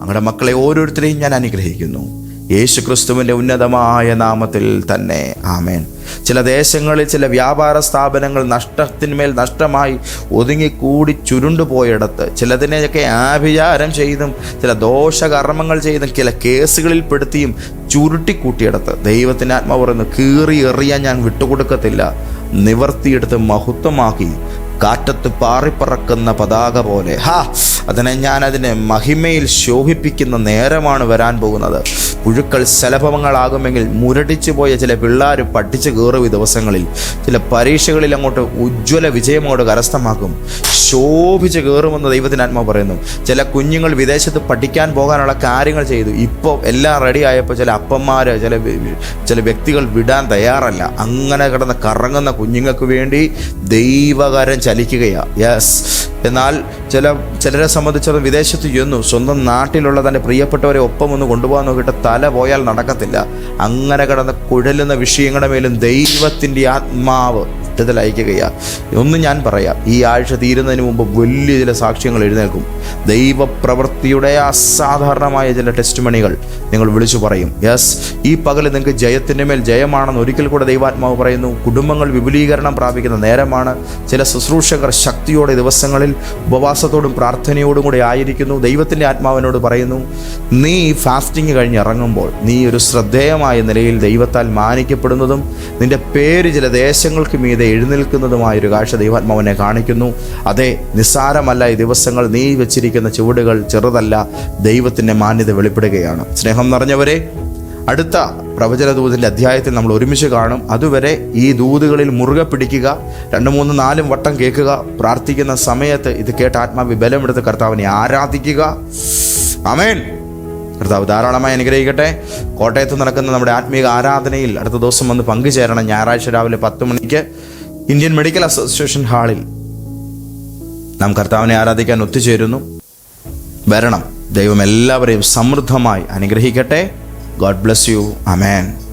അങ്ങടെ മക്കളെ ഓരോരുത്തരെയും ഞാൻ അനുഗ്രഹിക്കുന്നു. യേശു ക്രിസ്തുവിന്റെ ഉന്നതമായ നാമത്തിൽ തന്നെ. ആമേൻ. ചില ദേശങ്ങളിൽ ചില വ്യാപാര സ്ഥാപനങ്ങൾ നഷ്ടത്തിന്മേൽ നഷ്ടമായി ഒതുങ്ങിക്കൂടി ചുരുണ്ടുപോയിടത്ത് ചിലതിനെയൊക്കെ ആഭിചാരം ചെയ്തും ചില ദോഷകർമ്മങ്ങൾ ചെയ്തും ചില കേസുകളിൽ പെടുത്തിയും ചുരുട്ടിക്കൂട്ടിയിടത്ത് ദൈവത്തിന്റെ ആത്മാവ് പറയുന്നു കീറി എറിയാൻ ഞാൻ വിട്ടുകൊടുക്കത്തില്ല. നിവർത്തിയെടുത്ത് മഹത്വമാക്കി കാറ്റത്ത് പാറിപ്പറക്കുന്ന പതാക പോലെ. ഹാ അതിനെ ഞാൻ അതിനെ മഹിമയിൽ ശോഭിപ്പിക്കുന്ന നേരമാണ് വരാൻ പോകുന്നത്. പുഴുക്കൾ ശലഭവങ്ങളാകുമെങ്കിൽ മുരടിച്ചു പോയ ചില പിള്ളേർ പഠിച്ചു കയറും ഈ ദിവസങ്ങളിൽ. ചില പരീക്ഷകളിൽ അങ്ങോട്ട് ഉജ്ജ്വല വിജയമോട് കരസ്ഥമാക്കും. ശോഭിച്ച് കയറുമെന്ന് ദൈവത്തിന് പറയുന്നു. ചില കുഞ്ഞുങ്ങൾ വിദേശത്ത് പഠിക്കാൻ പോകാനുള്ള കാര്യങ്ങൾ ചെയ്തു. ഇപ്പോൾ എല്ലാം റെഡി ആയപ്പോൾ ചില അപ്പന്മാർ ചില ചില വ്യക്തികൾ വിടാൻ തയ്യാറല്ല. അങ്ങനെ കിടന്ന് കറങ്ങുന്ന കുഞ്ഞുങ്ങൾക്ക് വേണ്ടി ദൈവകരം ചലിക്കുകയാണ് യെസ് എന്നാൽ ചില ചിലരെ സംബന്ധിച്ചിടത്തോളം വിദേശത്ത് ചെന്നു സ്വന്തം നാട്ടിലുള്ള തന്റെ പ്രിയപ്പെട്ടവരെ ഒപ്പം ഒന്ന് കൊണ്ടുപോകാൻ നോക്കിയിട്ട് തല പോയാൽ നടക്കത്തില്ല. അങ്ങനെ കിടന്ന് കുഴലുന്ന വിഷയങ്ങളുടെ മേലും ദൈവത്തിന്റെ ആത്മാവ് വിട്ടുതൽ അയക്കുകയാണ് ഒന്ന് ഞാൻ പറയാം ഈ ആഴ്ച തീരുന്നതിന് മുമ്പ് വലിയ ചില സാക്ഷ്യങ്ങൾ എഴുന്നേൽക്കും. ദൈവപ്രവൃത്തിയുടെ അസാധാരണമായ ചില ടെസ്റ്റ് മണികൾ നിങ്ങൾ വിളിച്ചു പറയും. യെസ് ഈ പകൽ നിങ്ങൾക്ക് ജയത്തിന്റെ മേൽ ജയമാണെന്ന് ഒരിക്കൽ കൂടെ ദൈവാത്മാവ് പറയുന്നു. കുടുംബങ്ങൾ വിപുലീകരണം പ്രാപിക്കുന്ന നേരമാണ്. ചില ശുശ്രൂഷകർ ശക്തിയോടെ ദിവസങ്ങളിൽ ഉപവാസത്തോടും പ്രാർത്ഥനയോടും കൂടെ ആയിരിക്കുന്നു. ദൈവത്തിന്റെ ആത്മാവിനോട് പറയുന്നു നീ ഫാസ്റ്റിംഗ് കഴിഞ്ഞ് ഇറങ്ങുമ്പോൾ നീ ഒരു ശ്രദ്ധേയമായ നിലയിൽ ദൈവത്താൽ മാനിക്കപ്പെടുന്നതും നിന്റെ പേര് ചില ദേശങ്ങൾക്ക് മീതെ എഴുന്നേൽക്കുന്നതുമായ ഒരു കാഴ്ച ദൈവാത്മാവിനെ കാണിക്കുന്നു. അതെ നിസ്സാരമല്ല ഈ ദിവസങ്ങൾ നീ വെച്ചിരിക്കുന്ന ചുവടുകൾ ചെറുതല്ല ദൈവത്തിന്റെ മാന്യത വെളിപ്പെടുകയാണ്. സ്നേഹം നിറഞ്ഞവരെ അടുത്ത പ്രവചന ദൂതിന്റെ അധ്യായത്തിൽ നമ്മൾ ഒരുമിച്ച് കാണും. അതുവരെ ഈ ദൂതുകളിൽ മുറുകെ പിടിക്കുക രണ്ട് മൂന്ന് നാലും വട്ടം കേൾക്കുക പ്രാർത്ഥിക്കുന്ന സമയത്ത് ഇത് കേട്ട് ആത്മാവി ബലമെടുത്ത് കർത്താവിനെ ആരാധിക്കുക. അമേൻ കർത്താവ് ധാരാളമായി അനുഗ്രഹിക്കട്ടെ. കോട്ടയത്ത് നടക്കുന്ന നമ്മുടെ ആത്മീയ ആരാധനയിൽ അടുത്ത ദിവസം വന്ന് പങ്കുചേരണം. ഞായറാഴ്ച രാവിലെ പത്ത് മണിക്ക് ഇന്ത്യൻ മെഡിക്കൽ അസോസിയേഷൻ ഹാളിൽ നാം കർത്താവിനെ ആരാധിക്കാൻ ഒത്തുചേരുന്നു. വരണം. ദൈവം എല്ലാവരെയും സമൃദ്ധമായി അനുഗ്രഹിക്കട്ടെ. God bless you. അമേൻ